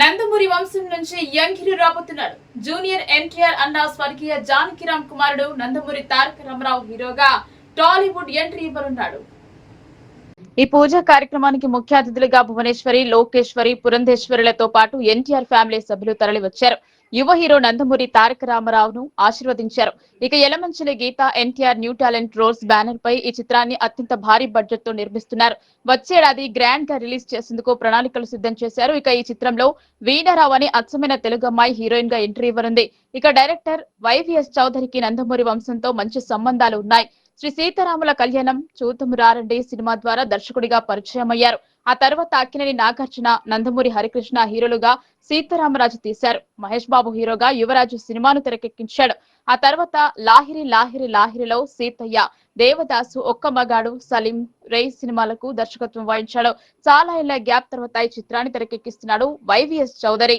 నందమూరి వంశం నుంచి young hero రాబోతున్నాడు జూనియర్ ఎన్టీఆర్ అన్న స్వర్గీయ జానకిరామ్ కుమారుడు నందమూరి తారక రామారావు హీరోగా టాలీవుడ్ ఎంట్రీ ఇవ్వనున్నాడు. ఈ పూజా కార్యక్రమానికి ముఖ్య అతిథులుగా భువనేశ్వరి లోకేశ్వరి పురంధేశ్వరులతో పాటు ఎన్టీఆర్ ఫ్యామిలీ సభ్యులు తరలివచ్చారు. యువ హీరో నందమూరి తారక రామారావును ఆశీర్వదించారు. ఇక Yalamanchili Geetha N T R new talent roles banner పై ఈ చిత్రాన్ని అత్యంత భారీ బడ్జెట్తో నిర్మిస్తున్నారు వచ్చేడాది గ్రాండ్గా రిలీజ్ చేసేందుకు ప్రణాళికలు సిద్ధం చేశారు. ఇక ఈ చిత్రంలో వీణరావు అని అచ్చమైన తెలుగు అమ్మాయి హీరోయిన్గా ఎంట్రీ ఇవ్వనుంది. ఇక డైరెక్టర్ వైవిఎస్ చౌదరికి నందమూరి వంశంతో మంచి సంబంధాలు ఉన్నాయి. శ్రీ సీతారాముల కళ్యాణం చూతము రారండి సినిమా ద్వారా దర్శకుడిగా పరిచయం అయ్యారు ఆ తర్వాత అక్కినేని నాగార్జున నందమూరి హరికృష్ణ హీరోలుగా సీతారామరాజు తీశారు. మహేష్ బాబు హీరోగా యువరాజు సినిమాను తెరకెక్కించాడు. ఆ తర్వాత లాహిరి లాహిరి లాహిరిలో సీతయ్య దేవదాసు ఒక్క మగాడు సలీం రే సినిమాలకు దర్శకత్వం వహించాడు. చాలా ఏళ్ళ గ్యాప్ తర్వాత ఈ చిత్రాన్ని తెరకెక్కిస్తున్నాడు వైవిఎస్ చౌదరి.